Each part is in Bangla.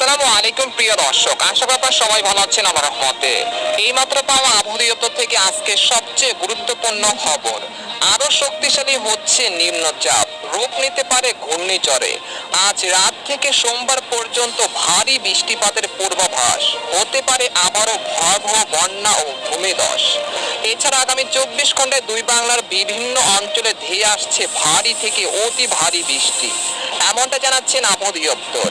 আসসালামু আলাইকুম, প্রিয় দর্শক। আশা করি আপনারা সবাই ভালো আছেন, আমার রহমতে। এইমাত্র পাওয়া আবহাওয়া দপ্তর থেকে আজকে সবচেয়ে গুরুত্বপূর্ণ খবর। আরও শক্তিশালী হচ্ছে নিম্নচাপ। রূপ নিতে পারে ঘূর্ণিঝড়ে। আজ রাত থেকে সোমবার পর্যন্ত ভারী বৃষ্টিপাতের পূর্বাভাস। হতে পারে আবারও ভয়াবহ বন্যা ও ভূমিধস। এছাড়া আগামী চব্বিশ ঘন্টায় দুই বাংলার বিভিন্ন অঞ্চলে ধেয়ে আসছে ভারী থেকে অতি ভারী বৃষ্টি। এমনটা জানাচ্ছেন আবহাওয়া দপ্তর।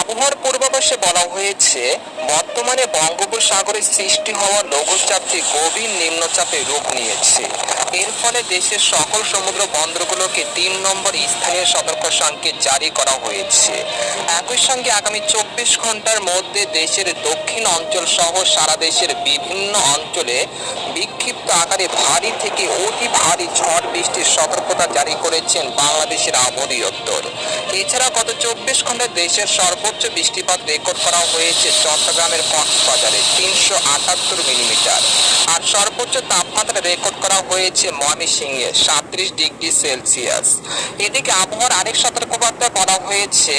আবহাওয়ার পূর্বাভাসে বলা হয়েছে, বর্তমানে বঙ্গোপসাগরে সৃষ্টি হওয়া লঘুচাপটি গভীর নিম্নচাপে রূপ নিয়েছে। এর ফলে দেশের সকল সমুদ্র বন্দরগুলোকে তিন নম্বর স্থানীয় সতর্ক সংকেত জারি করা হয়েছে। একই সঙ্গে আগামী চব্বিশ ঘণ্টার মধ্যে দেশের দক্ষিণ অঞ্চল সহ সারা দেশের বিভিন্ন অঞ্চলে বিক্ষিপ্ত আকারে ভারী থেকে অতি ভারী ঝড় বৃষ্টির সতর্কতা জারি করেছেন বাংলাদেশের আবহাওয়া দপ্তর এছাড়া গত চব্বিশ ঘন্টায় দেশের সর্বোচ্চ বৃষ্টিপাত রেকর্ড করা হয়েছে চট্টগ্রামের কক্সবাজারে তিনশো আটাত্তর মিলিমিটার। আর সর্বোচ্চ তাপমাত্রা রেকর্ড করা হয়েছে ময়মনসিংহে সাঁত্রিশ ডিগ্রি সেলসিয়াস। এদিকে আবহাওয়ার আরেক সতর্কবার্তা করা হয়েছে,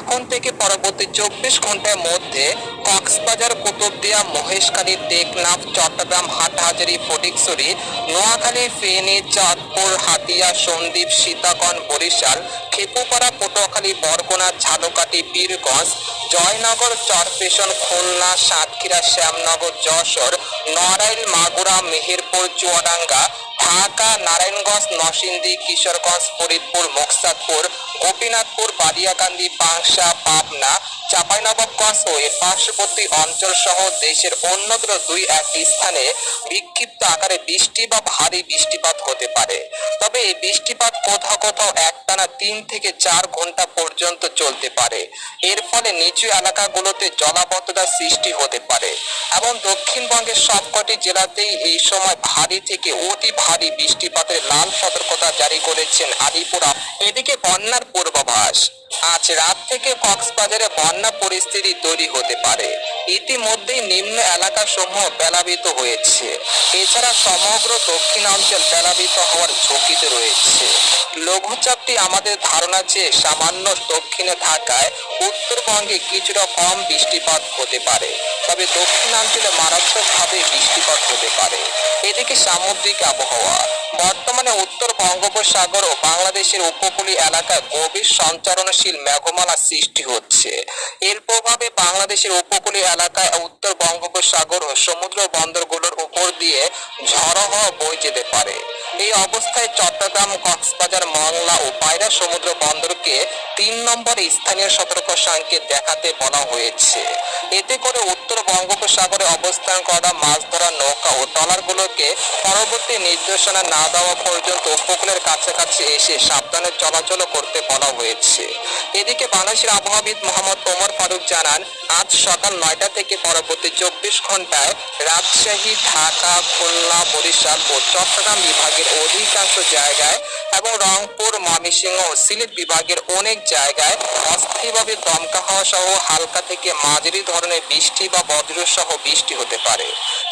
এখন থেকে পরবর্তী চব্বিশ ঘণ্টার মধ্যে কক্সবাজার, কুতুবদিয়া, মহেশখালী, টেকনাফ, চট্টগ্রাম, হাটহাজারী ফটিকছড়ি নোয়াখালী, ফেনী, চাঁদপুর, হাতিয়া, সন্দ্বীপ সীতাকন বরিশাল খেপুপাড়া পটুয়াখালী, বরগোনা ঝালকাটি বীরগঞ্জ, জয়নগর, চরপেশন, খুলনা, সাতক্ষীরা, শ্যামনগর, যশোর, নড়াইল, মাগুরা, মেহেরপুর, চুয়াডাঙ্গা ঢাকা, নারায়ণগঞ্জ, নরসিংদী, কিশোরগঞ্জ, ফরিদপুর, মোকসাদপুর, গোপীনাথপুর, বালিয়াকান্দি পাংশা পাবনা, চাঁপাইনবাবগঞ্জ ও এর পার্শ্ববর্তী অঞ্চল সহ দেশের অন্যত্র দুই একটি স্থানে বিক্ষিপ্ত আকারে বৃষ্টি বা ভারী বৃষ্টিপাত হতে পারে। তবে এই বৃষ্টিপাত কোথাও কোথাও একটানা তিন থেকে চার ঘণ্টা পর্যন্ত চলতে পারে। এর ফলে নিচু এলাকাগুলোতে জলাবদ্ধতার সৃষ্টি হতে পারে এবং দক্ষিণবঙ্গের সবকটি জেলাতেই এই সময় ভারী থেকে অতি ভারী বৃষ্টিপাতের লাল সতর্কতা জারি করেছেন আলিপুর এদিকে বন্যার পূর্বাভাস। আজ রাত থেকে কক্সবাজারে বন্যা পরিস্থিতি তৈরি হতে পারে। ইতিমধ্যেই নিম্ন এলাকা সমূহ প্লাবিত হয়েছে। এছাড়া সমগ্র দক্ষিণাঞ্চল প্লাবিত হওয়ার ঝুঁকিতে রয়েছে। লঘুচাপটি আমাদের ধারণা যে সামান্য দক্ষিণে থাকায় উত্তরবঙ্গে কিছুটা কম বৃষ্টিপাত হতে পারে। তবে দক্ষিণাঞ্চলে মারাত্মকভাবে বৃষ্টিপাত হতে পারে। এদিকে সামুদ্রিক আবহাওয়া। বর্তমানে উত্তর বঙ্গোপসাগর ও বাংলাদেশের উপকূলীয় এলাকায় গভীর সঞ্চারণশীল মেঘমালা সৃষ্টি হচ্ছে। এর প্রভাবে বাংলাদেশের উপকূলীয় এলাকায় উত্তর বঙ্গোপসাগর ও সমুদ্র বন্দরগুলোর উপর দিয়ে ঝড়ো হওয়া বয়ে যেতে পারে। এই অবস্থায় চট্টগ্রাম কক্সবাজার মংলা ও পায়রা সমুদ্র বন্দরকে তিন নম্বরে স্থানীয় সতর্ক সংকেত দেখাতে বলা হয়েছে। এতে করে উত্তর বঙ্গোপসাগরে অবস্থান করা মাছ ধরা নৌকা ও ট্রলারগুলোকে পরবর্তী নির্দেশনা না দেওয়া পর্যন্ত উপকূলের কাছাকাছি এসে সাবধানে চলাচল করতে বলা হয়েছে। এদিকে বাংলাদেশের আবহাওয়াবিদ মোহাম্মদ ওমর ফারুক জানান, আজ সকাল নয়টা থেকে পরবর্তী চব্বিশ ঘন্টায় রাজশাহী, ঢাকা, খুলনা, বরিশাল ও চট্টগ্রাম বিভাগের অধিকাংশ জায়গায় এবং রংপুর, ময়মনসিংহ ও সিলেট বিভাগের অনেক জায়গায় অস্থায়ীভাবে দমকা হওয়া সহ হালকা থেকে মাঝারি ধরনের বৃষ্টি বা বজ্র সহ বৃষ্টি হতে পারে।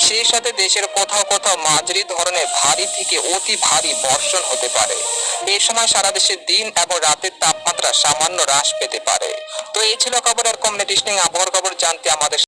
সেই সাথে দেশের কোথাও কোথাও মাঝারি ধরনের ভারী থেকে অতি ভারী বর্ষণ হতে পারে। এই সময় সারা দেশের দিন এবং রাতের তাপমাত্রা সামান্য হ্রাস পেতে পারে। তো এই ছিল খবর আর কম আবহাওয়ার খবর জানতে আমাদের